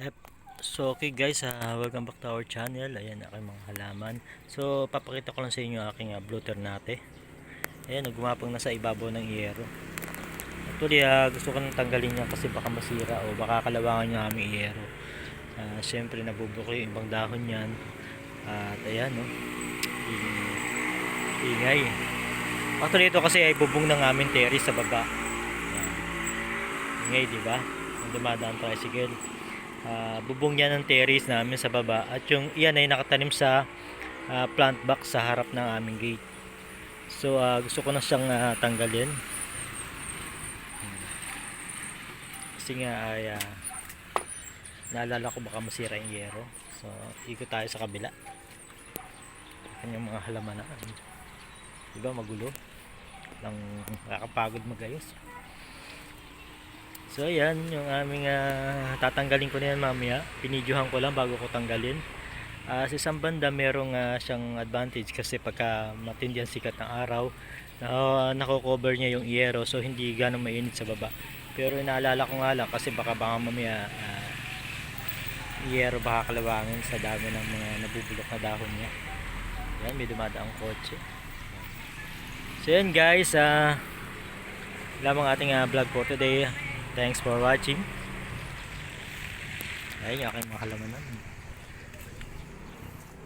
Ep. So okay guys, uh, welcome back to our channel. Ayan aking mga halaman. So papakita ko lang sa inyo aking uh, blue ternate. Ayan, gumapang na sa ibabaw ng iyero. Actually, ah, gusto ko nang tanggalin yan kasi baka masira o baka kalawangan yung aming iyero. Ah, Siyempre nabubuko yung ibang dahon yan. At ayan no. Ing- Ingay. Actually ito kasi ay bubong ng aming terrace sa baba. Ayan. Ingay, di ba? Dumadaan tricycle uh, bubong yan ng terrace namin sa baba at yung iyan ay nakatanim sa ah, plant box sa harap ng aming gate. So ah, gusto ko na siyang ah, tanggalin. Kasi nga ay ah, naalala ko baka masira yung yero. So ikot tayo sa kabila. Kanyang mga halaman na diba magulo? Lang nakakapagod magayos So ayan, yung aming ah, tatanggalin ko na yan mamaya. Pinidyohan ko lang bago ko tanggalin. Ah, sa isang banda merong ah, siyang advantage kasi pagka matindi ang sikat ng araw, na nako-cover niya yung iyero so hindi ganong mainit sa baba. Pero inaalala ko nga lang kasi baka baka mamaya ah, iyero baka kalawangin sa dami ng mga nabubulok na dahon niya. Yan, may dumadaang kotse. So yan guys, ah lamang ating ah, vlog for today. Thanks for watching. Ayun yung aking mga halamanan.